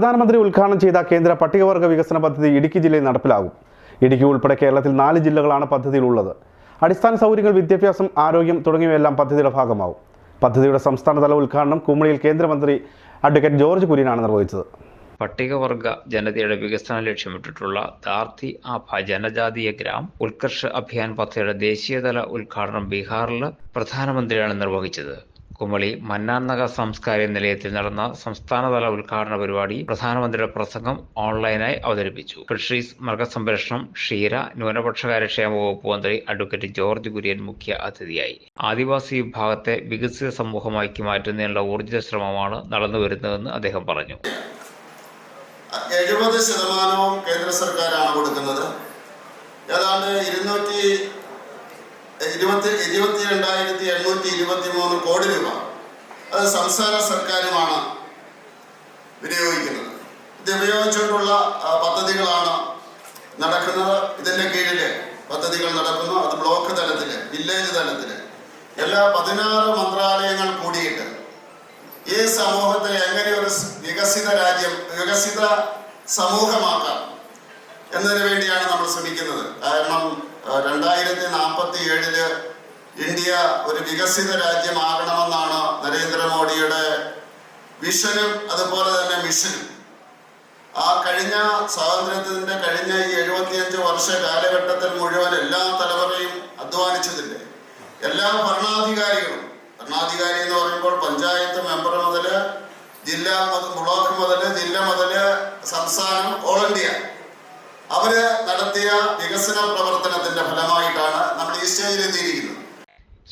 പ്രധാനമന്ത്രി ഉദ്ഘാടനം ചെയ്ത കേന്ദ്ര പട്ടികവർഗ വികസന പദ്ധതി ഇടുക്കി ജില്ലയിൽ നടപ്പിലാകും. ഇടുക്കി ഉൾപ്പെടെ കേരളത്തിൽ നാല് ജില്ലകളാണ് പദ്ധതിയിലുള്ളത്. അടിസ്ഥാന സൗകര്യങ്ങൾ വിദ്യാഭ്യാസം ആരോഗ്യം തുടങ്ങിയവയെല്ലാം പദ്ധതിയുടെ ഭാഗമാകും പദ്ധതിയുടെ സംസ്ഥാനതല ഉദ്ഘാടനം കുമളിയിൽ കേന്ദ്രമന്ത്രി അഡ്വക്കേറ്റ് ജോർജ് കുര്യനാണ് നിർവഹിച്ചത്. പട്ടികവർഗ ജനതയുടെ വികസനം ലക്ഷ്യമിട്ടിട്ടുള്ള ദാർത്തി ആഭ ജനജാതീയ ഗ്രാം ഉത്കർഷ അഭിയാൻ പദ്ധതിയുടെ ദേശീയതല ഉദ്ഘാടനം ബീഹാറിൽ പ്രധാനമന്ത്രിയാണ് നിർവഹിച്ചത്. കുമളി മന്നാന്നക സംസ്കാര നിലയത്തിൽ നടന്ന സംസ്ഥാനതല ഉദ്ഘാടന പരിപാടി പ്രധാനമന്ത്രിയുടെ പ്രസംഗം ഓൺലൈനായി അവതരിപ്പിച്ചു. ഫിഷറീസ് മൃഗസംരക്ഷണം ക്ഷീര ന്യൂനപക്ഷകാര്യക്ഷേമ വകുപ്പ് മന്ത്രി അഡ്വക്കേറ്റ് ജോർജ് കുര്യൻ മുഖ്യ അതിഥിയായി. ആദിവാസി വിഭാഗത്തെ വികസിത സമൂഹമാക്കി മാറ്റുന്നതിനുള്ള ഊർജിത ശ്രമമാണ് നടന്നുവരുന്നതെന്ന് അദ്ദേഹം പറഞ്ഞു. എഴുപത് ശതമാനവും കേന്ദ്ര സർക്കാരാണ് കൊടുക്കുന്നത്. ഏതാണ്ട് ഇരുന്നൂറ്റി ഇരുപത്തി ഇരുപത്തി രണ്ടായിരത്തി എണ്ണൂറ്റി ഇരുപത്തി മൂന്ന് കോടി രൂപ. അത് സംസ്ഥാന സർക്കാരുമാണ് വിനിയോഗിക്കുന്നത്. ഇത് ഉപയോഗിച്ചുകൊണ്ടുള്ള പദ്ധതികളാണ് നടക്കുന്നത്. ഇതിന്റെ കീഴിൽ പദ്ധതികൾ നടക്കുന്നു. അത് ബ്ലോക്ക് തലത്തിൽ വില്ലേജ് തലത്തിൽ എല്ലാ പതിനാറ് മന്ത്രാലയങ്ങൾ കൂടിയിട്ട് ഈ സമൂഹത്തെ എങ്ങനെ ഒരു വികസിത രാജ്യം വികസിത സമൂഹമാക്കാം എന്നതിന് വേണ്ടിയാണ് നമ്മൾ ശ്രമിക്കുന്നത്. കാരണം രണ്ടായിരത്തി നാൽപ്പത്തി ഏഴിൽ ഇന്ത്യ ഒരു വികസിത രാജ്യമാകണമെന്നാണ് നരേന്ദ്രമോദിയുടെ വിഷനും അതുപോലെ തന്നെ മിഷനും. ആ കഴിഞ്ഞ സ്വാതന്ത്ര്യത്തിന്റെ കഴിഞ്ഞ ഈ എഴുപത്തിയഞ്ച് വർഷ കാലഘട്ടത്തിൽ മുഴുവൻ എല്ലാ തലമുറയും അധ്വാനിച്ചതില്ലേ? എല്ലാ ഭരണാധികാരികളും ഭരണാധികാരി എന്ന് പറയുമ്പോൾ പഞ്ചായത്ത് മെമ്പർ മുതൽ ജില്ലാ മുതൽ ബ്ലോക്ക് മുതൽ ജില്ല മുതൽ സംസ്ഥാനം ഓൾ ഇന്ത്യ. അവർ നടത്തിയ വികസന പ്രവർത്തനത്തിന്റെ ഫലമായിട്ടാണ് നമ്മൾ ഈ സ്റ്റേജിൽ എത്തിയിരിക്കുന്നത്.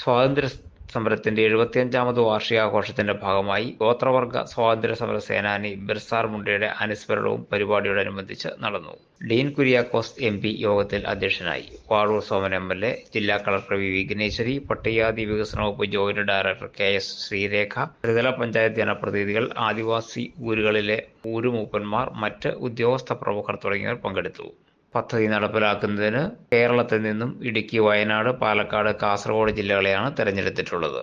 സ്വാതന്ത്ര്യ സമരത്തിന്റെ എഴുപത്തിയഞ്ചാമത് വാർഷികാഘോഷത്തിന്റെ ഭാഗമായി ഗോത്രവർഗ സ്വാതന്ത്ര്യ സമര സേനാനി ബിർസാർ മുണ്ടയുടെ അനുസ്മരണവും പരിപാടിയോടനുബന്ധിച്ച് നടന്നു. ഡീൻ കുര്യാക്കോസ് എം പി യോഗത്തിൽ അധ്യക്ഷനായി. Vazhoor Soman M L A ജില്ലാ കളക്ടർ വി വിഘ്നേശ്വരി പട്ടികജാതി വികസന വകുപ്പ് joint director K S Sreerekha ത്രിതല പഞ്ചായത്ത് ജനപ്രതിനിധികൾ ആദിവാസി ഊരുകളിലെ ഊരുമൂപ്പന്മാർ മറ്റ് ഉദ്യോഗസ്ഥ പ്രമുഖർ തുടങ്ങിയവർ പങ്കെടുത്തു. പദ്ധതി നടപ്പിലാക്കുന്നതിന് കേരളത്തിൽ നിന്നും ഇടുക്കി വയനാട് പാലക്കാട് കാസർഗോഡ് ജില്ലകളെയാണ് തെരഞ്ഞെടുത്തിട്ടുള്ളത്.